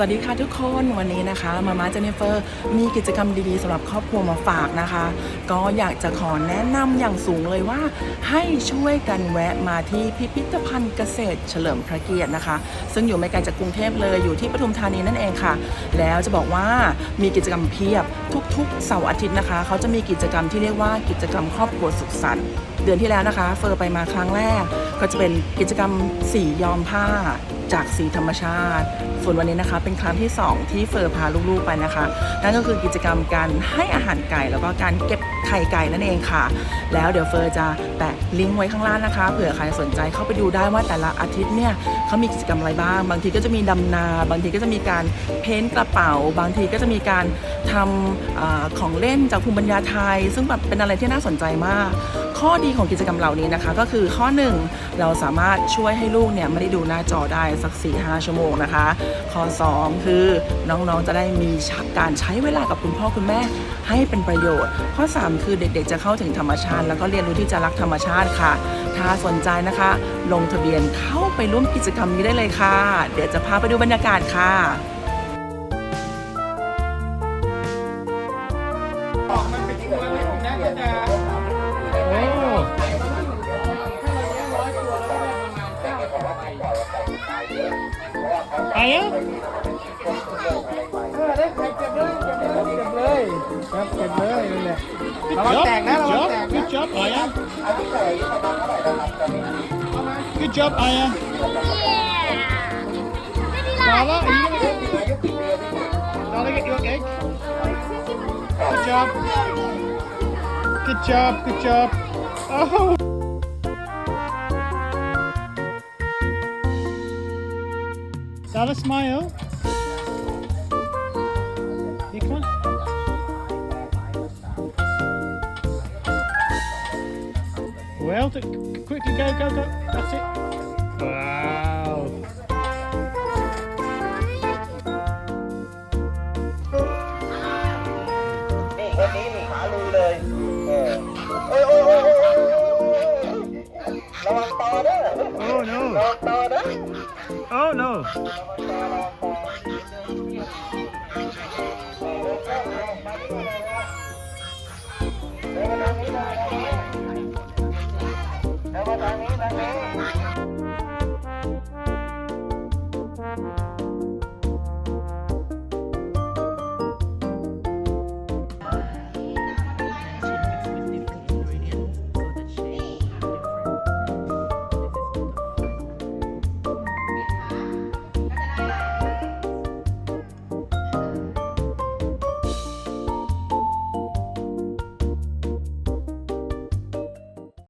วัสดีค่ะทุกคนวันนี้นะคะมาม่าเจเนฟเฟอร์มีกิจกรรมดีๆสำหรับครอบครัวมาฝากนะคะ ก็อยากจะขอแนะนำอย่างสูงเลยว่า ให้ช่วยกันแวะมาที่พิพิธภัณฑ์เกษตรเฉลิมพระเกียรตินะคะ ซึ่งอยู่ไม่ไกลจากกรุงเทพเลยอยู่ที่ปทุมธานีนั่นเองค่ะ แล้วจะบอกว่ามีกิจกรรมเพียบทุกๆเสาร์อาทิตย์นะคะ เขาจะมีกิจกรรมที่เรียกว่ากิจกรรมครอบครัวสุขสันต์เดือนที่แล้วนะคะ เฟอร์ไปมาครั้งแรก ก็จะเป็นกิจกรรมสีย้อมผ้า จากสีธรรมชาติ ส่วนวันนี้นะคะ เป็นครั้งที่ 2 ที่เฟอร์พาลูกๆไปนะคะ นั่นก็คือกิจกรรมการให้อาหารไก่แล้วก็การเก็บไข่ไก่นั่นเองค่ะ แล้วเดี๋ยวเฟอร์จะแปะลิงก์ไว้ข้างล่างนะคะ เผื่อใครสนใจเข้าไปดูได้ว่าแต่ละอาทิตย์เนี่ยเขามีกิจกรรมอะไรบ้าง บางทีก็จะมีดำนา บางทีก็จะมีการเพ้นกระเป๋า บางทีก็จะมีการทำอของเล่นจากภูมิปัญญาไทย ซึ่งแบบเป็นอะไรที่น่าสนใจมาก ข้อดีของกิจกรรมเหล่านี้นะคะ ก็คือข้อหนึ่งเราสามารถช่วยให้ลูกเนี่ยไม่ได้ดูหน้าจอได้สัก 4-5 ชั่วโมงนะคะ ข้อ 2 คือน้องๆจะได้มีการใช้เวลากับคุณพ่อคุณแม่ให้เป็นประโยชน์ ข้อ 3 คือเด็กๆจะเข้าถึงธรรมชาติ แล้วก็เรียนรู้ที่จะรักธรรมชาติค่ะ ถ้าสนใจนะคะ ลงทะเบียนเข้าไปร่วมกิจกรรมนี้ได้เลยค่ะ เดี๋ยวจะพาไปดูบรรยากาศค่ะ Aya? เออได้ใครเก็บเลยเก็บเลยเก็บเลยครับเก็บเลยนั่นแหละ Good ระวัง job. แตกนะระวัง Good แตก job. นะ Good job, Aya. Good job, Aya. Lala, are you gonna Lala, get your egg? Good job. Good job. Good job. Oh. Smile. Here, come on. Well, quickly go, go, go. That's it. Wow. Oh no. เดิ